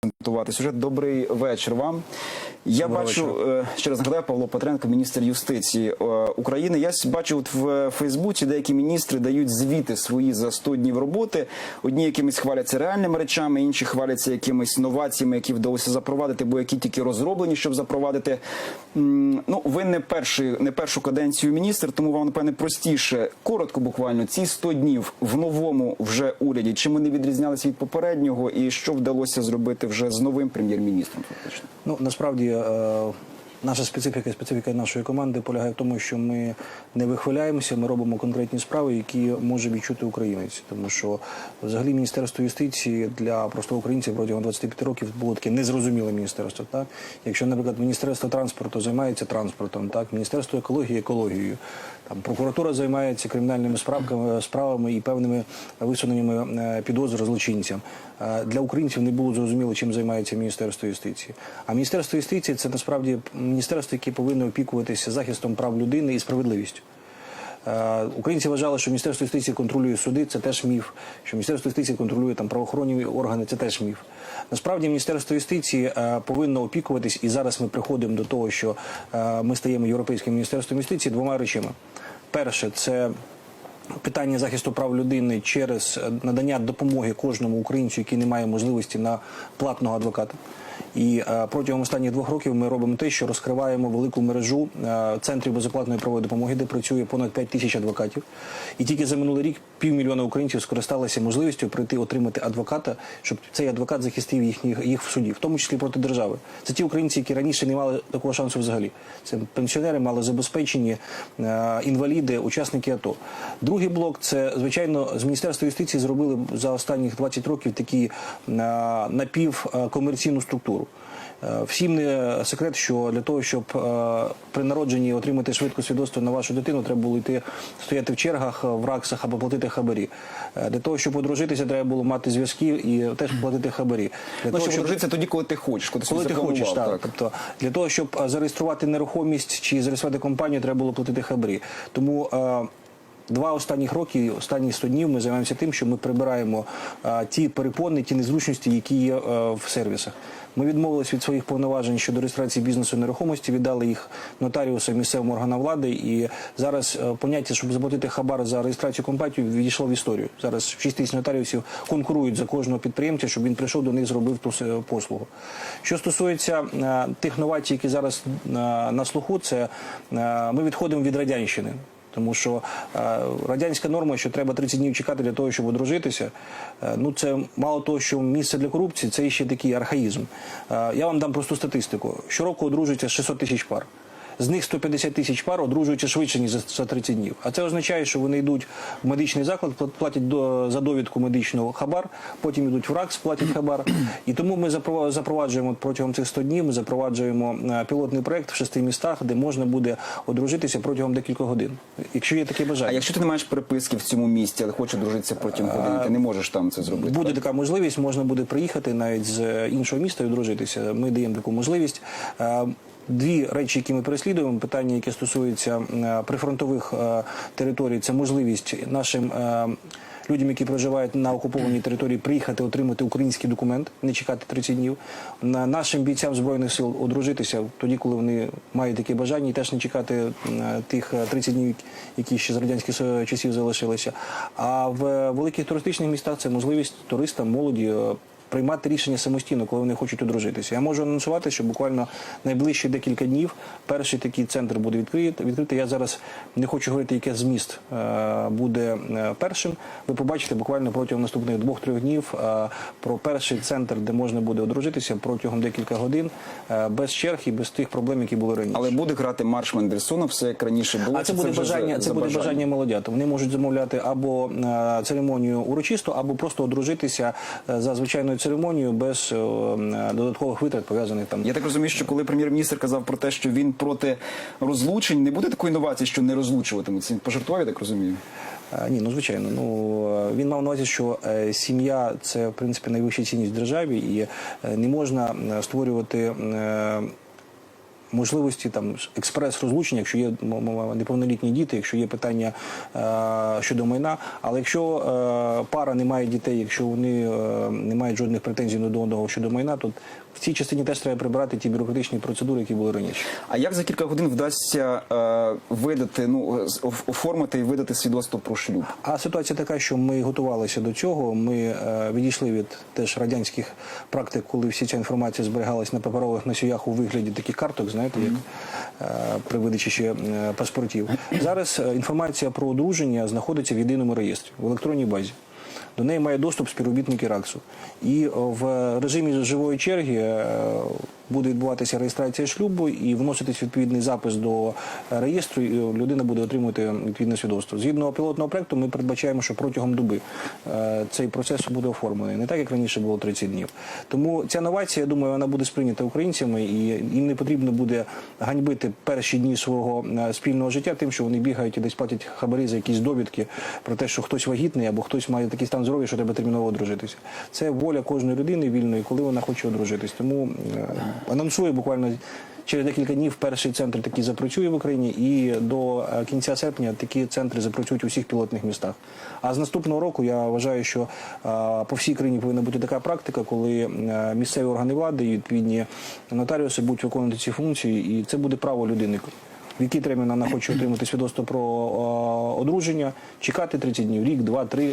презентувати сюжет. Добрий вечір вам. Я Доброго бачу е, ще раз нагадаю Павло Петренко, міністр юстиції е, України. Я бачу от в Фейсбуці деякі міністри дають звіти свої за 100 днів роботи. Одні якимись хваляться реальними речами, інші хваляться якимись новаціями, які вдалося запровадити, бо які тільки розроблені, щоб запровадити. Ну, ви не перший, не першу каденцію міністр, тому вам напевне простіше. Коротко, буквально ці 100 днів в новому вже уряді. Чим вони відрізнялися від попереднього, і що вдалося зробити вже з новим прем'єр-міністром? Фактично. Ну насправді е, наша специфіка, специфіка нашої команди полягає в тому, що ми не вихваляємося, ми робимо конкретні справи, які може відчути українець. Тому що взагалі Міністерство юстиції для простого українця протягом 25 років було таке незрозуміле міністерство. Так, якщо, наприклад, Міністерство транспорту займається транспортом, так Міністерство екології екологією. Там прокуратура займається кримінальними справками, справами і певними висуненнями е, підозр злочинцям. Е, Для українців не було зрозуміло, чим займається Міністерство юстиції. А Міністерство юстиції це насправді міністерство, яке повинно опікуватися захистом прав людини і справедливістю. Е, Українці вважали, що Міністерство юстиції контролює суди, це теж міф. Що Міністерство юстиції контролює там правоохоронні органи, це теж міф. Насправді Міністерство юстиції е, повинно опікуватись, і зараз ми приходимо до того, що е, ми стаємо європейським міністерством юстиції двома речами. Перше, це питання захисту прав людини через надання допомоги кожному українцю, який не має можливості на платного адвоката. І е, протягом останніх двох років ми робимо те, що розкриваємо велику мережу е, центрів безоплатної правової допомоги, де працює понад 5 тисяч адвокатів. І тільки за минулий рік півмільйона українців скористалися можливістю прийти отримати адвоката, щоб цей адвокат захистив їхніх їх в суді, в тому числі проти держави. Це ті українці, які раніше не мали такого шансу взагалі. Це пенсіонери, малозабезпечені, е, інваліди, учасники АТО. Другий блок це звичайно з міністерства юстиції зробили за останніх 20 років такі напівкомерційну структуру. Е, Всім не секрет, що для того, щоб е, при народженні отримати швидко свідоцтво на вашу дитину, треба було йти стояти в чергах, в раксах або платити хабарі. Е, Для того, щоб одружитися, треба було мати зв'язки і теж платити хабарі. Для Ну, щоб одружитися тоді, коли ти хочеш, коли коли ти хочеш, запланував, так. Тобто для того, щоб е, зареєструвати нерухомість чи зареєструвати компанію, треба було платити хабарі. Тому е, Два останніх роки, останні 100 днів ми займаємося тим, що ми прибираємо е, ті перепони, ті незручності, які є е, в сервісах. Ми відмовились від своїх повноважень щодо реєстрації бізнесу нерухомості, віддали їх нотаріусам місцевим органам влади. І зараз е, поняття, щоб заплатити хабар за реєстрацію компанії, відійшло в історію. Зараз 6 тисяч нотаріусів конкурують за кожного підприємця, щоб він прийшов до них, зробив ту послугу. Що стосується е, тих новацій, які зараз е, на слуху, це е, ми відходимо від радянщини. Тому що е, радянська норма, що треба 30 днів чекати для того, щоб одружитися, е, ну це мало того, що місце для корупції, це ще такий архаїзм. Е, я вам дам просту статистику. Щороку одружується 600 тисяч пар. З них 150 тисяч пар одружуються швидше, ніж за, за 30 днів. А це означає, що вони йдуть в медичний заклад, платять до, за довідку медичного хабар, потім йдуть в РАКС, платять хабар. І тому ми запро- запроваджуємо протягом цих 100 днів, ми запроваджуємо е, пілотний проект в шести містах, де можна буде одружитися протягом декількох годин. Якщо є таке бажання. А якщо ти не маєш переписки в цьому місті, але хочеш дружитися протягом години, ти не можеш там це зробити. Буде так? така можливість, можна буде приїхати навіть з е, іншого міста і одружитися. Ми даємо таку можливість. Дві речі, які ми переслідуємо, питання, яке стосується е, прифронтових е, територій, це можливість нашим е, людям, які проживають на окупованій території, приїхати отримати український документ, не чекати 30 днів. На нашим бійцям збройних сил одружитися тоді, коли вони мають таке бажання, і теж не чекати тих е, 30 днів, які ще з радянських часів залишилися. А в великих туристичних містах це можливість туристам, молоді. Приймати рішення самостійно, коли вони хочуть одружитися. Я можу анонсувати, що буквально найближчі декілька днів перший такий центр буде відкритий. Я зараз не хочу говорити, яке зміст е, буде е, першим. Ви побачите буквально протягом наступних двох-трьох днів е, про перший центр, де можна буде одружитися протягом декілька годин без черг і без тих проблем, які були раніше. Але буде грати марш Мендельсона, все як раніше було. А це чи буде бажання, це буде бажання молодят. Вони можуть замовляти або церемонію урочисто, або просто одружитися за звичайною церемонією без е, додаткових витрат пов'язаних там. Я так розумію, що коли прем'єр-міністр казав про те, що він проти розлучень, не буде такої інновації, що не розлучуватимуться я так розумію. Е, Ні, ну звичайно. Ну е, він мав на увазі, що сім'я це в принципі найвища цінність в державі, і не можна створювати. Можливості там експрес-розлучення, якщо є м- м- неповнолітні діти, якщо є питання е, щодо майна. Але якщо е, пара не має дітей, якщо вони е, не мають жодних претензій до одного щодо майна, то в цій частині теж треба прибрати ті бюрократичні процедури, які були раніше. А як за кілька годин вдасться е, видати, ну оформити і видати свідоцтво про шлюб? А ситуація така, що ми готувалися до цього. Ми е, відійшли від теж радянських практик, коли всі ця інформація зберігалась на паперових носіях у вигляді таких карток, знаєте, як е, при видачі ще е, паспортів. Зараз е, інформація про одруження знаходиться в єдиному реєстрі в електронній базі. До неї має доступ співробітники РАКСу. І е, в режимі живої черги е, буде відбуватися реєстрація шлюбу і вноситись відповідний запис до реєстру, і людина буде отримувати відповідне свідоцтво. Згідно пілотного проекту, ми передбачаємо, що протягом доби е, цей процес буде оформлений, не так як раніше було 30 днів. Тому ця новація, я думаю, вона буде сприйнята українцями, і їм не потрібно буде ганьбити перші дні свого е, спільного життя, тим, що вони бігають і десь платять хабарі за якісь довідки про те, що хтось вагітний або хтось має такий стан здоров'я, що треба терміново одружитися. Це воля кожної людини вільної, коли вона хоче одружитись. Тому анонсую буквально. Через декілька днів перший центр такий запрацює в Україні, і до е, кінця серпня такі центри запрацюють у всіх пілотних містах. А з наступного року я вважаю, що е, по всій країні повинна бути така практика, коли е, місцеві органи влади і відповідні нотаріуси будуть виконувати ці функції, і це буде право людини. В який термін вона хоче отримати свідоцтво про одруження, чекати 30 днів, рік, два, три.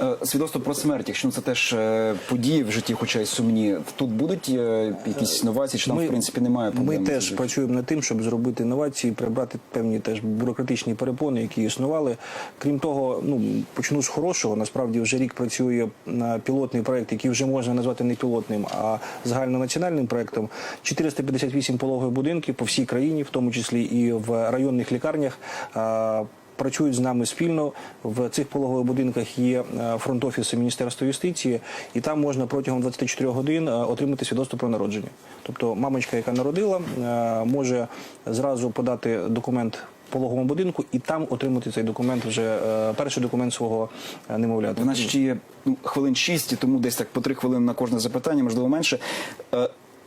Е, Свідоцтво про смерть, якщо це теж е, події в житті, хоча й сумні, тут будуть е, якісь новації, чи там в принципі немає Ми теж працюємо над тим, щоб зробити інновації, прибрати певні теж бюрократичні перепони, які існували. Крім того, ну почну з хорошого. Насправді вже рік працює на пілотний проект, який вже можна назвати не пілотним, а загальнонаціональним проектом. 458 пологових будинків по всій країні, в тому числі і в районних лікарнях. Працюють з нами спільно в цих пологових будинках. Є е, фронт-офіси Міністерства юстиції, і там можна протягом 24 годин е, отримати свідоцтво про народження. Тобто, мамочка, яка народила, е, може зразу подати документ пологовому будинку і там отримати цей документ вже перший документ свого немовляти. У нас ще є ну, хвилин шість, тому десь так по три хвилини на кожне запитання, можливо менше.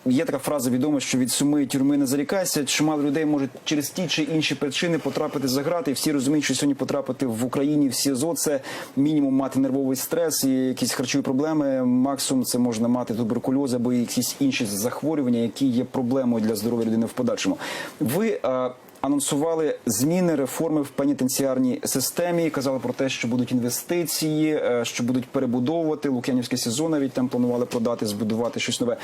Є така фраза відома, що від суми тюрми не зарікайся. Чимало людей можуть через ті чи інші причини потрапити за грати. І всі розуміють, що сьогодні потрапити в Україні в СІЗО це мінімум мати нервовий стрес і якісь харчові проблеми. Максимум це можна мати туберкульоз або якісь інші захворювання, які є проблемою для здоров'я людини в подальшому. Ви е, Анонсували зміни реформи в пенітенціарній системі. Казали про те, що будуть інвестиції, е, що будуть перебудовувати Лук'янівське СІЗО. Навіть там планували продати, збудувати щось нове.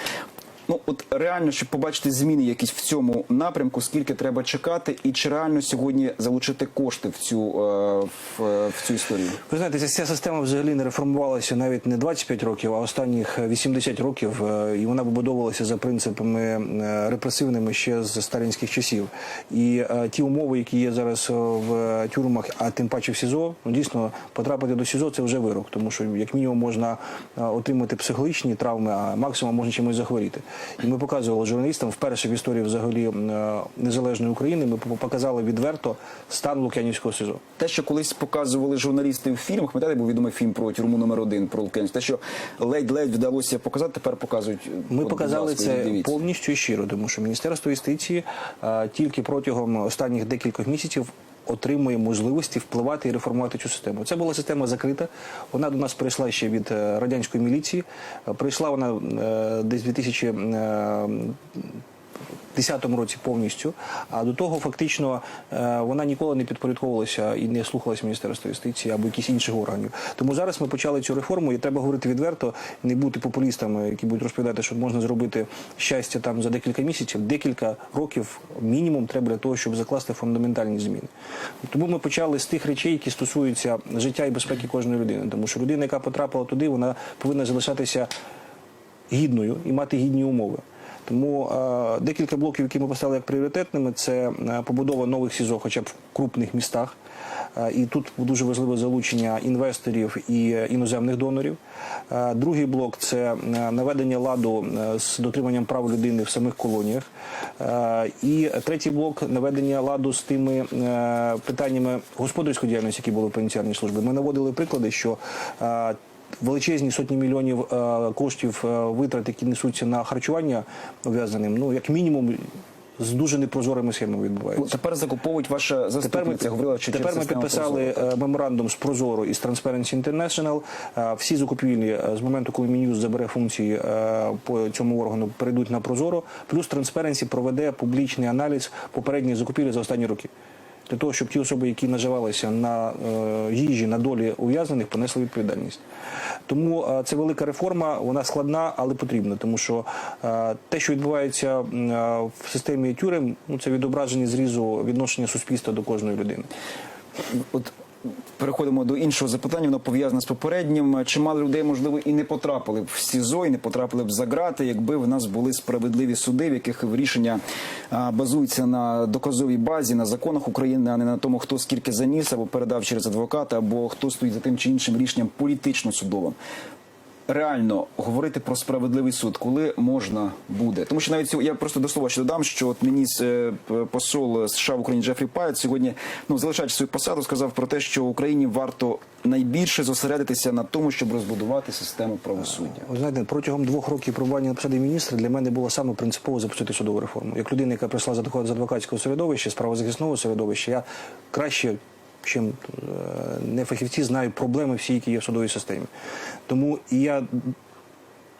Ну от реально, щоб побачити зміни якісь в цьому напрямку, скільки треба чекати, і чи реально сьогодні залучити кошти в цю е, в, в цю історію? Ви знаєте, ця- система взагалі не реформувалася навіть не 25 років, а останніх 80 років, е, і вона побудовувалася за принципами е, репресивними ще з сталінських часів. І е, ті умови, які є зараз е, в тюрмах, а тим паче в СІЗО, ну дійсно потрапити до СІЗО це вже вирок, тому що як мінімум можна е, отримати психологічні травми, а максимум можна чимось захворіти. І ми показували журналістам вперше в історії взагалі е, незалежної України. Ми показали відверто стан Лук'янівського СІЗО. Те, що колись показували журналісти в фільмах, пам'ятаєте, був відомий фільм про тюрму номер один про Лук'янськ. Те, що ледь-ледь вдалося показати, тепер показують. Ми От, показали ласка, це дивіться. повністю і щиро, тому що Міністерство юстиції е, тільки протягом останніх декількох місяців отримує можливості впливати і реформувати цю систему. Це була система закрита. Вона до нас прийшла ще від е, радянської міліції. Е, Прийшла вона е, десь 2000 е, 2010 році повністю. А до того фактично е, вона ніколи не підпорядковувалася і не слухалася Міністерства юстиції або якісь інших органів. Тому зараз ми почали цю реформу, і треба говорити відверто, не бути популістами, які будуть розповідати, що можна зробити щастя там за декілька місяців, декілька років мінімум треба для того, щоб закласти фундаментальні зміни. Тому ми почали з тих речей, які стосуються життя і безпеки кожної людини, тому що людина, яка потрапила туди, вона повинна залишатися гідною і мати гідні умови. Тому е, декілька блоків, які ми поставили як пріоритетними, це е, побудова нових СІЗО, хоча б в крупних містах. Е, і тут дуже важливе залучення інвесторів і іноземних донорів. Другий блок це наведення ладу з дотриманням прав людини в самих колоніях. І третій блок наведення ладу з тими питаннями господарської діяльності, які були в пенітенціарній службі. Ми наводили приклади, що величезні сотні мільйонів е, коштів е, витрат, які несуться на харчування ув'язаним, ну як мінімум. з дуже непрозорими схемами відбувається. Тепер закуповують ваша Тепер ми, говорила, що тепер ми підписали Прозоро. е, меморандум з Прозоро і з Transparency International. Всі закупівлі з моменту, коли Мін'юз забере функції по цьому органу, перейдуть на Прозоро. Плюс Transparency проведе публічний аналіз попередніх закупівлі за останні роки. Для того, щоб ті особи, які наживалися на е, їжі, на долі ув'язнених, понесли відповідальність. Тому е, це велика реформа, вона складна, але потрібна, тому що е, те, що відбувається в системі тюрем, ну це відображення зрізу відношення суспільства до кожної людини. От переходимо до іншого запитання. Воно пов'язане з попереднім. Чимало людей, можливо, і не потрапили б в СІЗО, і не потрапили б за грати, якби в нас були справедливі суди, в яких рішення базуються на доказовій базі, на законах України, а не на тому, хто скільки заніс або передав через адвоката, або хто стоїть за тим чи іншим рішенням політично судовим. Реально говорити про справедливий суд, коли можна буде, тому що навіть я просто до слова ще додам, що от мені е, посол США в Україні Джефрі Пайт сьогодні, ну залишаючи свою посаду, сказав про те, що Україні варто найбільше зосередитися на тому, щоб розбудувати систему правосуддя. Ви знаєте, протягом двох років перебування на посаді міністра для мене було саме принципово запустити судову реформу. Як людина, яка прийшла з адвокатського середовища, з правозахисного середовища, я краще, чим е, не фахівці, знаю проблеми всі, які є в судовій системі. Тому і я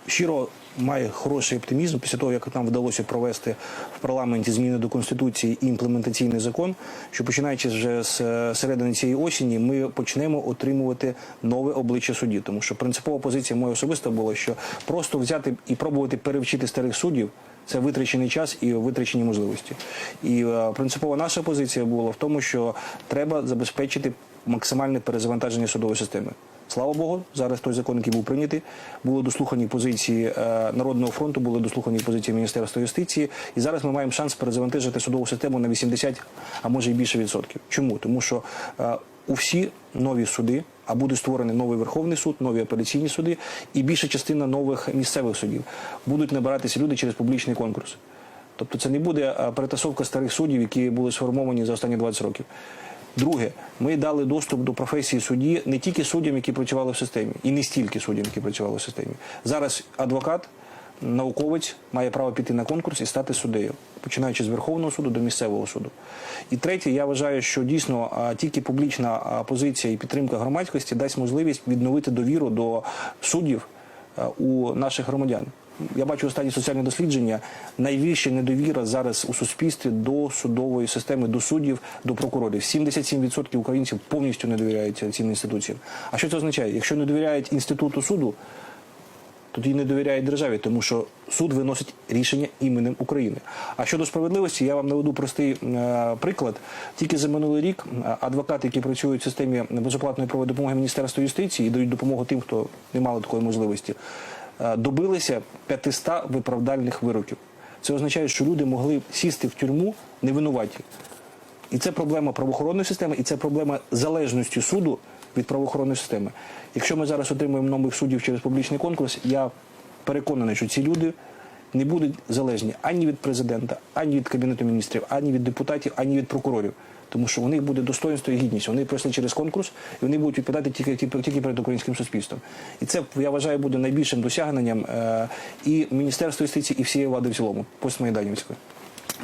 щиро має хороший оптимізм після того, як нам вдалося провести в парламенті зміни до конституції і імплементаційний закон, що починаючи вже з е, середини цієї осені, ми почнемо отримувати нове обличчя судді. Тому що принципова позиція моя особиста була, що просто взяти і пробувати перевчити старих суддів. Це витрачений час і витрачені можливості. І е, принципова наша позиція була в тому, що треба забезпечити максимальне перезавантаження судової системи. Слава Богу, зараз той закон, який був прийнятий, були дослухані позиції е, Народного фронту, були дослухані позиції Міністерства юстиції, і зараз ми маємо шанс перезавантажити судову систему на 80, а може і більше відсотків. Чому? Тому що е, у всі нові суди, а буде створений новий Верховний суд, нові апеляційні суди, і більша частина нових місцевих судів будуть набиратися люди через публічний конкурс. Тобто це не буде перетасовка старих суддів, які були сформовані за останні 20 років. Друге, ми дали доступ до професії судді не тільки суддям, які працювали в системі, і не стільки суддям, які працювали в системі. Зараз адвокат, науковець має право піти на конкурс і стати суддею, починаючи з Верховного суду до місцевого суду. І третє, я вважаю, що дійсно тільки публічна позиція і підтримка громадськості дасть можливість відновити довіру до суддів у наших громадян. Я бачу останні соціальні дослідження. Найбільша недовіра зараз у суспільстві до судової системи, до суддів, до прокурорів. 77% українців повністю не довіряють цим інституціям. А що це означає? Якщо не довіряють інституту суду, тоді не довіряють державі, тому що суд виносить рішення іменем України. А щодо справедливості, я вам наведу простий е, приклад. Тільки за минулий рік е, адвокати, які працюють в системі безоплатної правової допомоги Міністерства юстиції і дають допомогу тим, хто не мали такої можливості, е, добилися 500 виправдальних вироків. Це означає, що люди могли сісти в тюрму невинуваті. І це проблема правоохоронної системи, і це проблема залежності суду від правоохоронної системи. Якщо ми зараз отримуємо нових суддів через публічний конкурс, я переконаний, що ці люди не будуть залежні ані від президента, ані від кабінету міністрів, ані від депутатів, ані від прокурорів. Тому що у них буде достоинство і гідність. Вони пройшли через конкурс, і вони будуть відповідати тільки, тільки, перед українським суспільством. І це я вважаю буде найбільшим досягненням е, і Міністерства юстиції, і всієї влади в цілому, постмайданівської.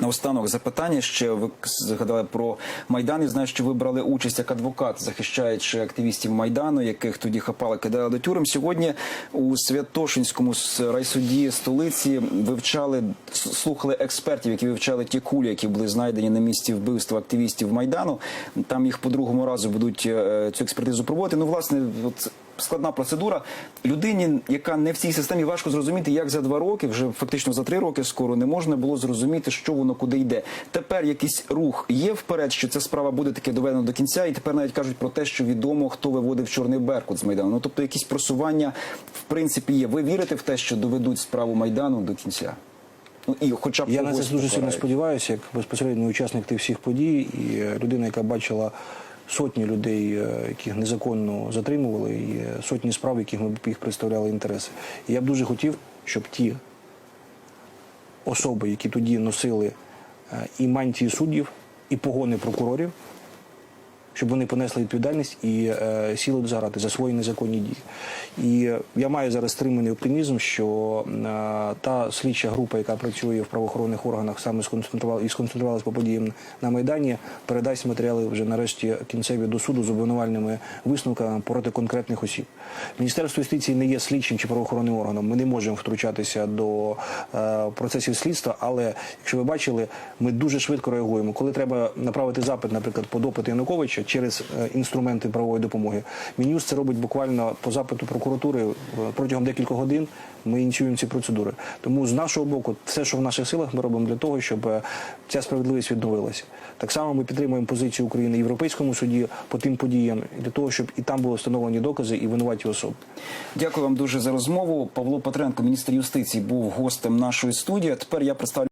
Наостанок запитання ще ви згадали про майдан. Я знаю, що ви брали участь як адвокат, захищаючи активістів майдану, яких тоді хапали, кидали до тюрем. Сьогодні у Святошинському райсуді столиці вивчали слухали експертів, які вивчали ті кулі, які були знайдені на місці вбивства активістів майдану. Там їх по другому разу будуть е, цю експертизу проводити. Ну, власне, от складна процедура. Людині, яка не в цій системі, важко зрозуміти, як за два роки, вже фактично за три роки скоро не можна було зрозуміти, що воно куди йде. Тепер якийсь рух є вперед, що ця справа буде таки доведена до кінця, і тепер навіть кажуть про те, що відомо, хто виводив чорний беркут з майдану. Ну тобто, якісь просування в принципі є. Ви вірите в те, що доведуть справу майдану до кінця? Ну і хоча б Я на це дуже сильно сподіваюся, як безпосередній учасник тих всіх подій, і людина, яка бачила сотні людей, е, яких незаконно затримували, і е, сотні справ, яких ми б їх представляли інтереси. І я б дуже хотів, щоб ті особи, які тоді носили е, і мантії суддів, і погони прокурорів, щоб вони понесли відповідальність і е, сіли дозаграти за свої незаконні дії. І я маю зараз стриманий оптимізм, що е, та слідча група, яка працює в правоохоронних органах, саме сконцентрувала і сконцентрувалась по подіям на майдані, передасть матеріали вже нарешті кінцеві до суду з обвинувальними висновками проти конкретних осіб. Міністерство юстиції не є слідчим чи правоохоронним органом. Ми не можемо втручатися до е, процесів слідства, але якщо ви бачили, ми дуже швидко реагуємо. Коли треба направити запит, наприклад, по допиту Януковича через е, інструменти правової допомоги, Мінюс це робить буквально по запиту прокуратури е, протягом декількох годин. Ми ініціюємо ці процедури. Тому з нашого боку, все, що в наших силах, ми робимо для того, щоб е, ця справедливість відновилася. Так само ми підтримуємо позицію України в Європейському суді по тим подіям, для того, щоб і там були встановлені докази і винуваті особи. Дякую вам дуже за розмову. Павло Петренко, міністр юстиції, був гостем нашої студії. Тепер я представлю.